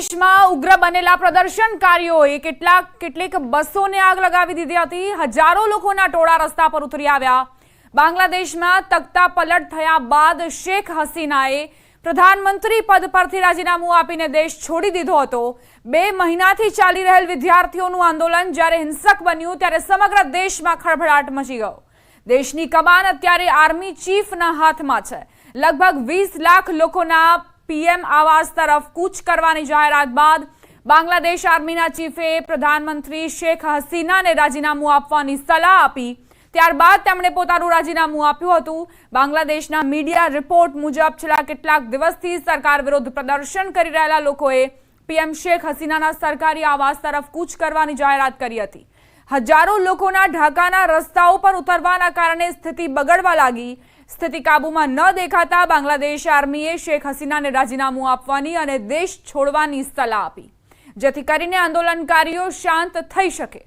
બાંગ્લાદેશમાં ઉગ્ર બનેલા પ્રદર્શનકારીઓએ કેટલાક, કેટલીક બસોને આગ લગાવી દીધી હતી. હજારો લોકોના ટોળા રસ્તા પર ઉતરી આવ્યા. બાંગ્લાદેશમાં તખ્તા પલટ થયા બાદ શેખ હસીનાએ પ્રધાનમંત્રી પદ પરથી રાજીનામું આપીને દેશ છોડી દીધો હતો. બે મહિનાથી ચાલી રહેલ વિદ્યાર્થીઓનું આંદોલન જ્યારે હિંસક બન્યું, ત્યારે સમગ્ર દેશમાં ખળભળાટ મચી ગયો. દેશની કમાન અત્યારે આર્મી ચીફના હાથમાં છે. લગભગ વીસ લાખ લોકોના પીએમ આવાસ તરફ કૂચ કરવાની જાહેરાત બાદ બાંગ્લાદેશ આર્મીના ચીફે પ્રધાનમંત્રી શેખ હસીનાને રાજીનામું આપવાની સલાહ આપી. ત્યારબાદ તેમણે પોતાનું રાજીનામું આપ્યું હતું. બાંગ્લાદેશના મીડિયા રિપોર્ટ મુજબ છેલ્લા કેટલાક દિવસથી સરકાર વિરુદ્ધ પ્રદર્શન કરી રહેલા લોકોએ પીએમ શેખ હસીનાના સરકારી આવાસ તરફ કૂચ કરવાની જાહેરાત કરી હતી. હજારો લોકોના ઢાકાના રસ્તાઓ પર ઉતરવાના કારણે સ્થિતિ બગડવા લાગી. સ્થિતિ કાબૂમાં ન દેખાતા બાંગ્લાદેશ આર્મીએ શેખ હસીનાને રાજીનામું આપવાની અને દેશ છોડવાની સલાહ આપી. જેથી કરીને આંદોલનકારીઓ શાંત થઈ શકે.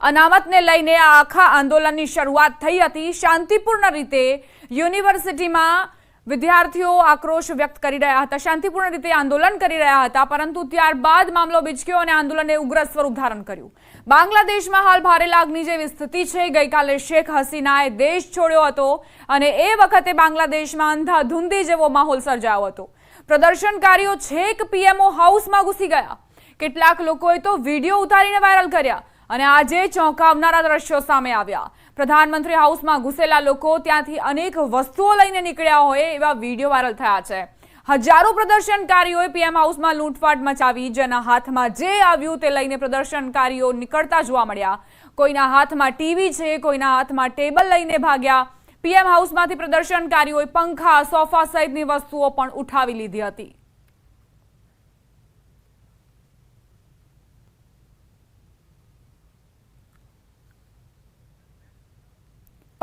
અનામતને લઈને આખા આંદોલનની શરૂઆત થઈ હતી. શાંતિપૂર્ણ રીતે યુનિવર્સિટીમાં વિદ્યાર્થીઓ આક્રોશ વ્યક્ત કરી રહ્યા હતા, શાંતિપૂર્ણ રીતે આંદોલન કરી રહ્યા હતા, પરંતુ ત્યારબાદ મામલો બીચક્યો અને આંદોલને ઉગ્ર સ્વરૂપ ધારણ કર્યું. બાંગ્લાદેશમાં હાલ ભારે લાગણી જેવી સ્થિતિ છે. ગઈકાલે શેખ હસીનાએ દેશ છોડ્યો હતો અને એ વખતે બાંગ્લાદેશમાં અંધાધૂંધી જેવો માહોલ સર્જાયો હતો. પ્રદર્શનકારીઓ છેક પીએમઓ હાઉસમાં ઘૂસી ગયા. કેટલાક લોકોએ તો વીડિયો ઉતારીને વાયરલ કર્યા. અને આજે ચોંકાવનારા દ્રશ્યો સામે આવ્યા. પ્રધાનમંત્રી હાઉસમાં ઘૂસેલા લોકો ત્યાંથી અનેક વસ્તુઓ લઈને નીકળ્યા હોય એવા વીડિયો વાયરલ થયા છે. હજારો પ્રદર્શનકારીઓએ પીએમ હાઉસમાં લૂંટફાટ મચાવી, જેના હાથમાં જે આવ્યું તે લઈને પ્રદર્શનકારીઓ નીકળતા જોવા મળ્યા. કોઈના હાથમાં ટીવી છે, કોઈના હાથમાં ટેબલ લઈને ભાગ્યા. પીએમ હાઉસમાંથી પ્રદર્શનકારીઓએ પંખા, સોફા સહિતની વસ્તુઓ પણ ઉઠાવી લીધી હતી.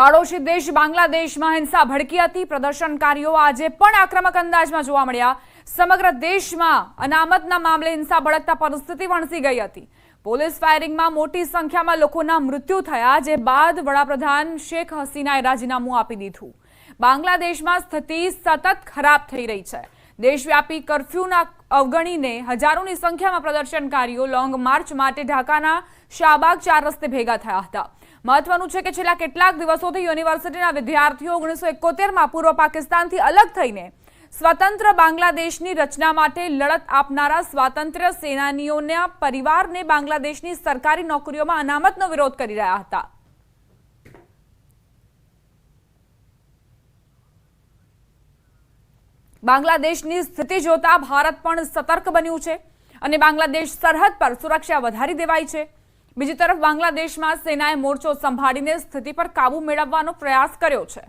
પાડોશી દેશ બાંગ્લાદેશમાં હિંસા ભડકી હતી. પ્રદર્શનકારીઓ આજે પણ આક્રમક અંદાજમાં જોવા મળ્યા. સમગ્ર દેશમાં અનામતના મામલે હિંસા ભડકતા પરિસ્થિતિ વણસી ગઈ હતી. પોલીસ ફાયરિંગમાં મોટી સંખ્યામાં લોકોના મૃત્યુ થયા, જે બાદ વડાપ્રધાન શેખ હસીનાએ રાજીનામું આપી દીધું. બાંગ્લાદેશમાં સ્થિતિ સતત ખરાબ થઈ રહી છે. દેશવ્યાપી કર્ફ્યુના અવગણીને હજારોની સંખ્યામાં પ્રદર્શનકારીઓ લોંગ માર્ચ માટે ઢાકાના શાહબાગ ચાર રસ્તે ભેગા થયા હતા. મહત્વનું છે કે છેલ્લા કેટલાક દિવસોથી યુનિવર્સિટીના વિદ્યાર્થીઓ ઓગણીસો એકોતેરમાં પૂર્વ પાકિસ્તાનથી અલગ થઈને સ્વતંત્ર બાંગ્લાદેશની રચના માટે લડત આપનારા સ્વાતંત્ર્ય સેનાનીઓના પરિવારને બાંગ્લાદેશની સરકારી નોકરીઓમાં અનામતનો વિરોધ કરી રહ્યા હતા. બાંગ્લાદેશની સ્થિતિ જોતા ભારત પણ સતર્ક બન્યું છે અને બાંગ્લાદેશ સરહદ પર સુરક્ષા વધારી દેવાઈ છે. બીજી તરફ બાંગ્લાદેશમાં સેનાએ મોરચો સંભાળીને સ્થિતિ પર કાબુ મેળવવાનો પ્રયાસ કર્યો છે.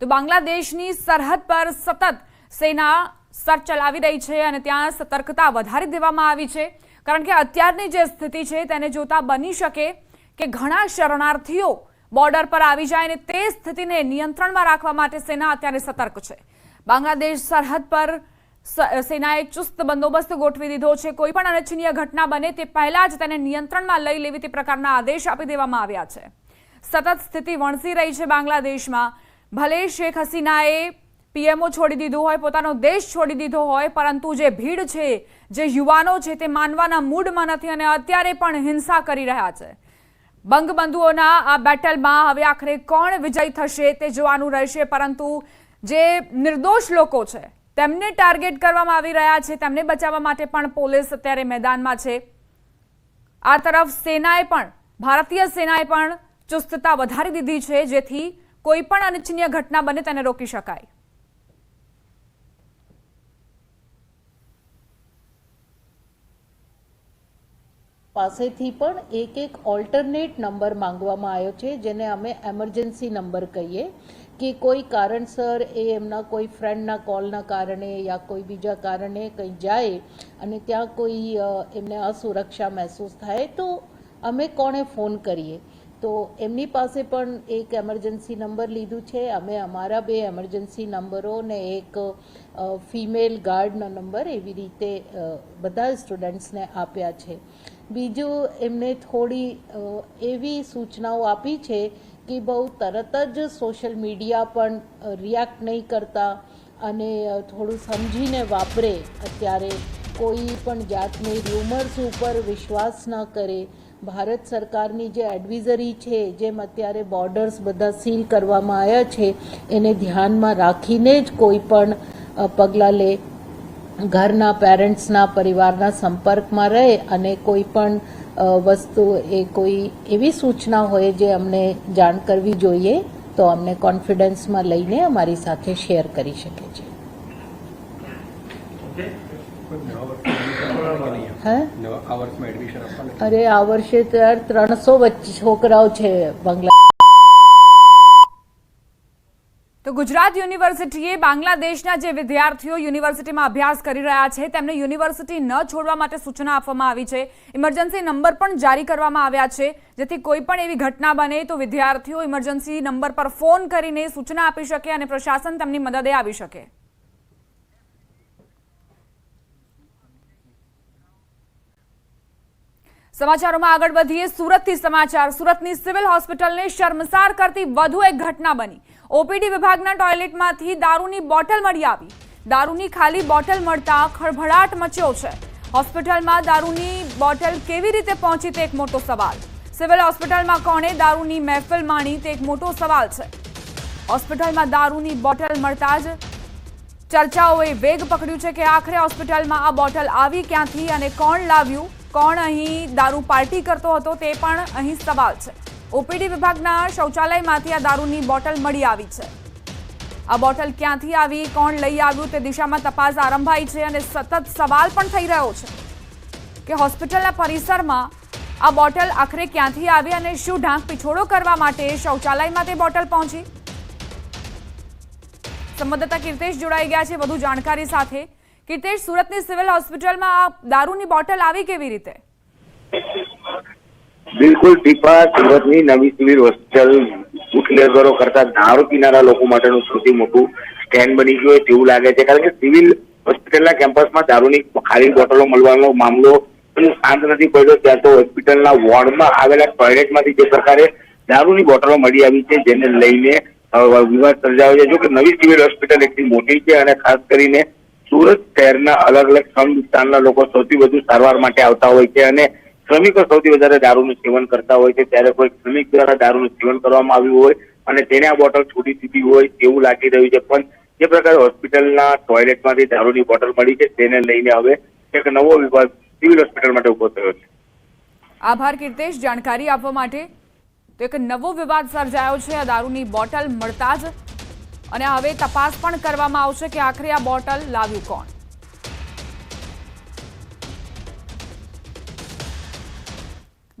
તો બાંગ્લાદેશની સરહદ પર સતત સેના સર્ચ ચલાવી રહી છે અને ત્યાં સતર્કતા વધારી દેવામાં આવી છે. કારણ કે અત્યારની જે સ્થિતિ છે તેને જોતા બની શકે કે ઘણા શરણાર્થીઓ બોર્ડર પર આવી જાય અને તે સ્થિતિને નિયંત્રણમાં રાખવા માટે સેના અત્યારે સતર્ક છે. બાંગ્લાદેશ સરહદ પર સેનાએ ચુસ્ત બંદોબસ્ત ગોઠવી દીધો છે. કોઈ પણ અનિચ્છનીય ઘટના બને તે પહેલા જ તેને નિયંત્રણમાં લઈ લેવી તે પ્રકારના આદેશ આપી દેવામાં આવ્યા છે. સતત સ્થિતિ વણસી રહી છે બાંગ્લાદેશમાં. ભલે શેખ હસીનાએ પીએમઓ છોડી દીધું હોય, પોતાનો દેશ છોડી દીધો હોય, પરંતુ જે ભીડ છે, જે યુવાનો છે તે માનવાના મૂડમાં નથી અને અત્યારે પણ હિંસા કરી રહ્યા છે. બંગબંધુઓના આ બેટલમાં હવે આખરે કોણ વિજય થશે તે જોવાનું રહેશે, પરંતુ જે નિર્દોષ લોકો છે, તેમને ટાર્ગેટ કરવામાં આવી રહ્યા છે, તેમને બચાવવા માટે પણ પોલીસ અત્યારે મેદાનમાં છે. આ તરફ સેનાએ પણ, ભારતીય સેનાએ પણ ચુસ્તતા વધારી દીધી છે, જેથી કોઈ પણ અનિચ્છનીય ઘટના બને તેને રોકી શકાય. પાસેથી પણ એક એક ઓલ્ટરનેટ નંબર માંગવામાં આવ્યો છે, જેને અમે એમરજન્સી નંબર કહીએ. કે કોઈ કારણસર એ એમના કોઈ ફ્રેન્ડના કોલના કારણે યા કોઈ બીજા કારણે કંઈ જાય અને ત્યાં કોઈ એમને અસુરક્ષા મહેસૂસ થાય, તો અમે કોણે ફોન કરીએ? તો એમની પાસે પણ એક એમરજન્સી નંબર લીધું છે. અમે અમારા બે એમરજન્સી નંબરો ને એક ફિમેલ ગાર્ડનો નંબર એવી રીતે બધા સ્ટુડન્ટ્સને આપ્યા છે. બીજું એમને થોડી એવી સૂચનાઓ આપી છે કે બહુ તરત જ સોશિયલ મીડિયા પણ રિએક્ટ નહીં કરતા અને થોડું સમજીને વાપરે. અત્યારે કોઈ પણ જાતની રૂમર્સ ઉપર વિશ્વાસ ન કરે. ભારત સરકારની જે એડવિઝરી છે, જેમ અત્યારે બોર્ડર્સ બધા સીલ કરવામાં આવ્યા છે, એને ધ્યાનમાં રાખીને જ કોઈ પણ પગલાં લે. ઘરના પેરેન્ટ્સના પરિવારના સંપર્કમાં રહે અને કોઈ પણ વસ્તુ એ કોઈ એવી સૂચના હોય જે અમને જાણ કરવી જોઈએ તો અમને કોન્ફિડન્સમાં લઈને અમારી સાથે શેર કરી શકે છે. અરે આ વર્ષે ત્યાર ત્રણસો છોકરાઓ છે બંગલા તો ગુજરાત યુનિવર્સિટીએ બાંગ્લાદેશના જે વિદ્યાર્થીઓ યુનિવર્સિટીમાં અભ્યાસ કરી રહ્યા છે, તેમને યુનિવર્સિટી ન છોડવા માટે સૂચના આપવામાં આવી છે. ઇમરજન્સી નંબર પણ જારી કરવામાં આવ્યા છે. જેથી કોઈ પણ એવી ઘટના બને તો વિદ્યાર્થીઓ ઇમરજન્સી નંબર પર ફોન કરીને સૂચના આપી શકે અને પ્રશાસન તેમની મદદે આવી શકે. સમાચારોમાં આગળ વધીએ. સુરતથી સમાચાર. સુરતની સિવિલ હોસ્પિટલને શર્મસાર કરતી વધુ એક ઘટના બની. ઓપીડી વિભાગના ટોયલેટમાંથી દારૂની બોટલ મળી આવી. દારૂની ખાલી બોટલ મળતા ખળભળાટ મચ્યો છે. હોસ્પિટલમાં દારૂની બોટલ કેવી રીતે પહોંચી તે એક મોટો સવાલ. સિવિલ હોસ્પિટલમાં કોણે દારૂની મહેફિલ માણી તે એક મોટો સવાલ છે. હોસ્પિટલમાં દારૂની બોટલ મળતા જ ચર્ચાઓએ વેગ પકડ્યું છે કે આખરે હોસ્પિટલમાં આ બોટલ આવી ક્યાંથી અને કોણ લાવ્યું, કોણ અહીં દારૂ પાર્ટી કરતો હતો તે પણ અહીં સવાલ છે. ઓપીડી વિભાગના શૌચાલયમાંથી આ દારૂની બોટલ મળી આવી છે. આ બોટલ ક્યાંથી આવી, કોણ લઈ આવ્યું, તે દિશામાં તપાસ આરંભાઈ છે અને સતત સવાલ પણ થઈ રહ્યો છે કે હોસ્પિટલના પરિસરમાં આ બોટલ આખરે ક્યાંથી આવી અને શું ઢાંક પીછોડો કરવા માટે શૌચાલયમાં તે બોટલ પહોંચી? સંવાદદાતા કીર્તેશ જોડાઈ ગયા છે વધુ જાણકારી સાથે. કીર્તેશ, સુરતની સિવિલ હોસ્પિટલમાં આ દારૂની બોટલ આવી કેવી રીતે? બિલકુલ ટીપા સુરતની નવી સિવિલ હોસ્પિટલ બુટલેગરો કરતા દારૂ પીનારા લોકો માટેનું સૌથી મોટું સ્ટેન્ડ બની ગયું હોય તેવું લાગે છે. કારણ કે સિવિલ હોસ્પિટલના કેમ્પસમાં દારૂની ખાલી બોટલો મળવાનો મામલો શાંત નથી પડ્યો ત્યાં તો હોસ્પિટલના વોર્ડમાં આવેલા ટોયલેટમાંથી જે પ્રકારે દારૂની બોટલો મળી આવી છે, જેને લઈને વિવાદ સર્જાયો છે. જો કે નવી સિવિલ હોસ્પિટલ એટલી મોટી છે અને ખાસ કરીને સુરત શહેરના અલગ અલગ શ્રમ વિસ્તારના લોકો સૌથી વધુ સારવાર માટે આવતા હોય છે અને શ્રમિકો સૌથી વધારે દારૂનું સેવન કરતા હોય છે. ત્યારે કોઈ શ્રમિક દ્વારા દારૂનું સેવન કરવામાં આવ્યું હોય અને તેને આ બોટલ છોડી દીધી હોય તેવું લાગી રહ્યું છે. પણ જે પ્રકારે હોસ્પિટલના ટોયલેટમાંથી દારૂની બોટલ મળી છે તેને લઈને હવે એક નવો વિવાદ સિવિલ હોસ્પિટલ માટે ઊભો થયો છે. આભાર કીર્તેશ. જાણકારી આપવા માટે તો એક નવો વિવાદ સર્જાયો છે. આ દારૂની બોટલ મળતા જ અને હવે તપાસ પણ કરવામાં આવશે કે આખરે આ બોટલ લાવ્યું કોણ?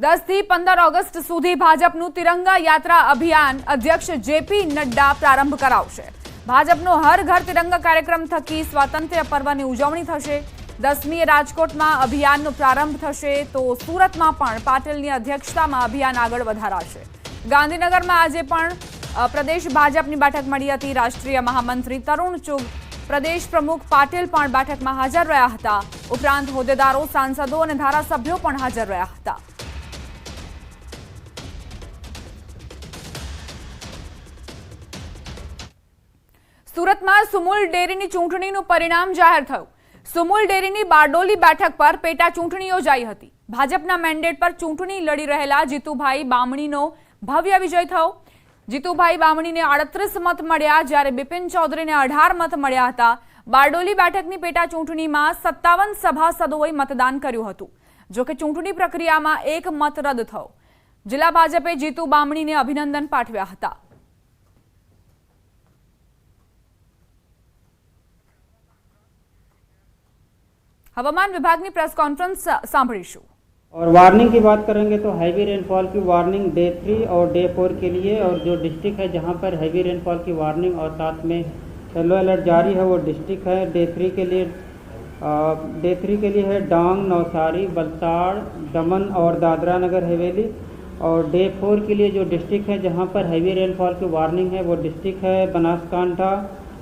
દસથી પંદર ઓગસ્ટ સુધી ભાજપનું તિરંગા યાત્રા અભિયાન અધ્યક્ષ જેપી નડ્ડા પ્રારંભ કરાવશે. ભાજપનો હર ઘર તિરંગા કાર્યક્રમ થકી સ્વાતંત્ર્ય પર્વની ઉજવણી થશે. દસમીએ રાજકોટમાં અભિયાનનો પ્રારંભ થશે તો સુરતમાં પણ પાટીલની અધ્યક્ષતામાં અભિયાન આગળ વધારાશે. ગાંધીનગરમાં આજે પણ પ્રદેશ ભાજપની બેઠક મળી હતી. રાષ્ટ્રીય મહામંત્રી તરુણ ચુગ, પ્રદેશ પ્રમુખ પાટીલ પણ બેઠકમાં હાજર રહ્યા હતા. ઉપરાંત હોદ્દેદારો, સાંસદો અને ધારાસભ્યો પણ હાજર રહ્યા હતા. સુરતમાં સુમુલ ડેરીની ચૂંટણીનું પરિણામ જાહેર થયું. સુમુલ ડેરીની બારડોલી બેઠક પર પેટા ચૂંટણી યોજાઈ હતી. ભાજપના મેન્ડેટ પર ચૂંટણી લડી રહેલા જીતુભાઈ બામણીનો ભવ્ય વિજય થયો. જીતુભાઈ બામણીને આડત્રીસ મત મળ્યા જ્યારે બિપિન ચૌધરીને અઢાર મત મળ્યા હતા. બારડોલી બેઠકની પેટા ચૂંટણીમાં સત્તાવન સભાસદોએ મતદાન કર્યું હતું જોકે ચૂંટણી પ્રક્રિયામાં એક મત રદ થયો. જિલ્લા ભાજપે જીતુ બામણીને અભિનંદન પાઠવ્યા હતા. હવામાન વિભાગની પ્રેસ કોન્ફરન્સ સાંભળીશું और वार्निंग की बात करेंगे तो हैवी रेनफॉल की वार्निंग डे थ्री और डे फोर के लिए और जो डिस्ट्रिक्ट है जहां पर हैवी रेनफॉल की वार्निंग और साथ में येलो अलर्ट जारी है वो डिस्ट्रिक्ट है डे थ्री के लिए डे थ्री के लिए है डांग नवसारी बलसाड़ दमन और दादरा नगर हवेली और डे फोर के लिए जो डिस्ट्रिक्ट है जहाँ पर हैवी रेनफॉल की वार्निंग है वो डिस्ट्रिक्ट है बनासकांठा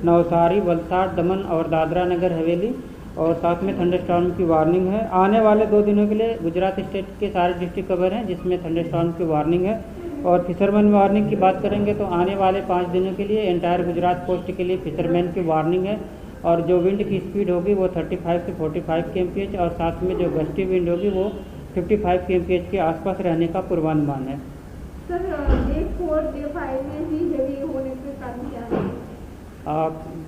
नवसारी वलसाड दमन और दादरा नगर हवेली और साथ में थंडरस्टॉर्म की वार्निंग है। आने वाले दो दिनों के लिए गुजरात स्टेट के सारे डिस्ट्रिक्ट कवर हैं, जिसमें थंडरस्टॉर्म की वार्निंग है। और फिशरमैन वार्निंग की बात करेंगे तो आने वाले पाँच दिनों के लिए एंटायर गुजरात कोस्ट के लिए फिशरमैन की वार्निंग है। और जो विंड की स्पीड होगी वो 35 से 45 के एम और साथ में जो गस्टी विंड होगी वो 55 के के आसपास रहने का पूर्वानुमान है। Sir day four day five में भी हेवी होने के कारण क्या है?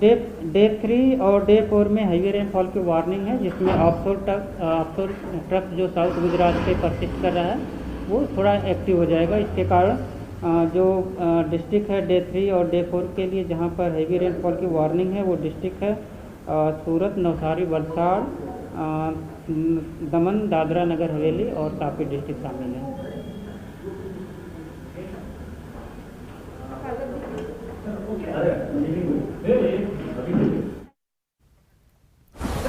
डे डे थ्री और डे फोर में हैवी रेनफॉल की वार्निंग है, जिसमें ऑफशोर ट्रक ऑफशोर ट्रक जो साउथ गुजरात से परसिस्ट कर रहा है, वो थोड़ा एक्टिव हो जाएगा। इसके कारण जो डिस्ट्रिक्ट है डे थ्री और डे फोर के लिए जहाँ पर हैवी रेनफॉल की वार्निंग है, वो डिस्ट्रिक्ट है सूरत, नवसारी, वलसाड़ दमन, दादरा नगर, हवेली और तापी डिस्ट्रिक्ट शामिल हैं।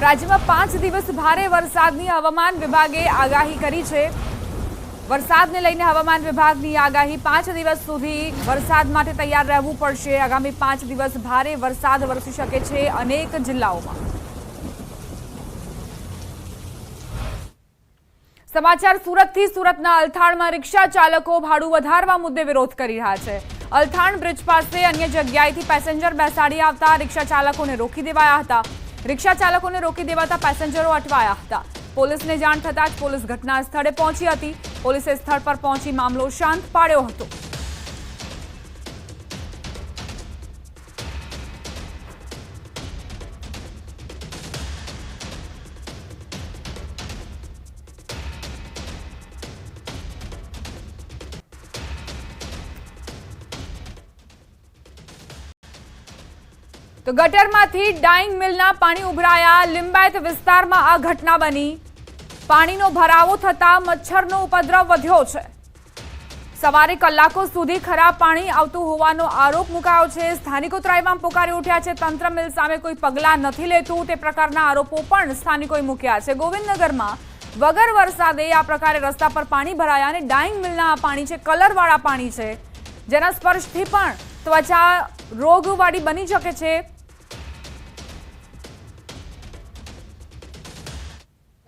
રાજ્યમાં પાંચ દિવસ ભારે વરસાદની હવામાન વિભાગે આગાહી કરી છે. વરસાદને લઈને હવામાન વિભાગની આગાહી પાંચ દિવસ સુધી વરસાદ માટે તૈયાર રહેવું પડશે. આગામી પાંચ દિવસ ભારે વરસાદ વરસી શકે છે અનેક જિલ્લાઓમાં. સમાચાર સુરતથી સુરતના અલથાણમાં રિક્ષા ચાલકો ભાડું વધારવા મુદ્દે વિરોધ કરી રહ્યા છે. અલથાણ બ્રિજ પાસે અન્ય જગ્યાએથી પેસેન્જર બેસાડી આવતા રિક્ષા ચાલકોને રોકી દેવાયા હતા. રિક્ષા ચાલકોને રોકી દેવાતા પેસેન્જરો અટવાયા હતા. પોલીસને જાણ થતાં જ પોલીસ ઘટના સ્થળે પહોંચી હતી. પોલીસે સ્થળ પર પહોંચી મામલો શાંત પાડ્યો હતો. તો ગટરમાંથી ડાઇંગ મિલના પાણી ઉભરાયા. લિંબાયત વિસ્તારમાં આ ઘટના બની. પાણીનો ભરાવો થતા મચ્છરનો ઉપદ્રવ વધ્યો છે. સવારે કલાકો સુધી ખરાબ પાણી આવતું હોવાનો આરોપ મુકાયો છે. સ્થાનિકો ત્રાયમાં પોકારી ઉઠ્યા છે. તંત્ર મિલ સામે કોઈ પગલાં નથી લેતું. તે પ્રકારના આરોપો પણ સ્થાનિકોએ મૂક્યા છે. ગોવિંદનગરમાં વગર વરસાદે આ પ્રકારે રસ્તા પર પાણી ભરાયા અને ડાઈંગ મિલના પાણી છે, કલરવાળા પાણી છે. જેના સ્પર્શથી પણ ત્વચા રોગવાળી બની શકે છે.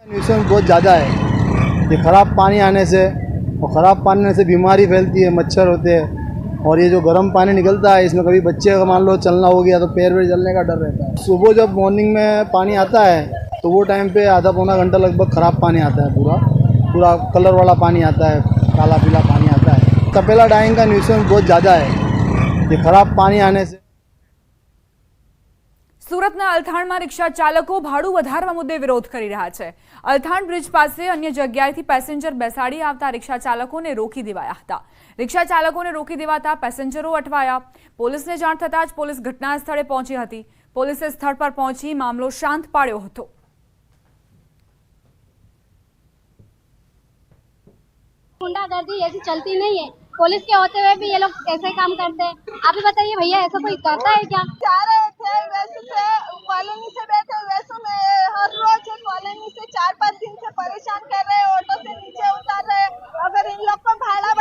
न्यूसेंस बहुत ज़्यादा है। ये ख़राब पानी आने से और ख़राब पानी से बीमारी फैलती है, मच्छर होते हैं। और ये जो गर्म पानी निकलता है, इसमें कभी बच्चे का मान लो चलना हो गया तो पैर वैर जलने का डर रहता है। सुबह जब मॉर्निंग में पानी आता है तो वो टाइम पे आधा पौना घंटा लगभग ख़राब पानी आता है पूरा। पूरा कलर वाला पानी आता है, काला पीला पानी आता है। तपेला डाइंग का न्यूसेंस बहुत ज़्यादा है। ये ख़राब पानी आने से સુરતના અલથાણમાં રિક્ષા ચાલકો ભાડું વધારવા મુદ્દે વિરોધ કરી રહ્યા છે અલથાણ બ્રિજ પાસે અન્ય જગ્યાએથી પેસેન્જર બેસાડી આવતા રિક્ષા ચાલકોને રોકી દેવાયા હતા રિક્ષા ચાલકોને રોકી દેવાતા પેસેન્જરો અટવાયા પોલીસને જાણ થતાં જ પોલીસ ઘટના સ્થળે પહોંચી હતી પોલીસે સ્થળ પર પહોંચી મામલો શાંત પાડ્યો હતો गुंडागर्दी ऐसी चलती नहीं है पुलिस के होते हुए भी ये लोग ऐसे काम करते हैं आप ही बताइए भैया ऐसा कोई करता है क्या जा रहे थे वैसे से कॉलोनी से बैठे वैसे में हर रोज कॉलोनी से चार पाँच दिन से परेशान कर रहे हैं ऑटो से नीचे उतार रहे अगर इन लोग को भाड़ा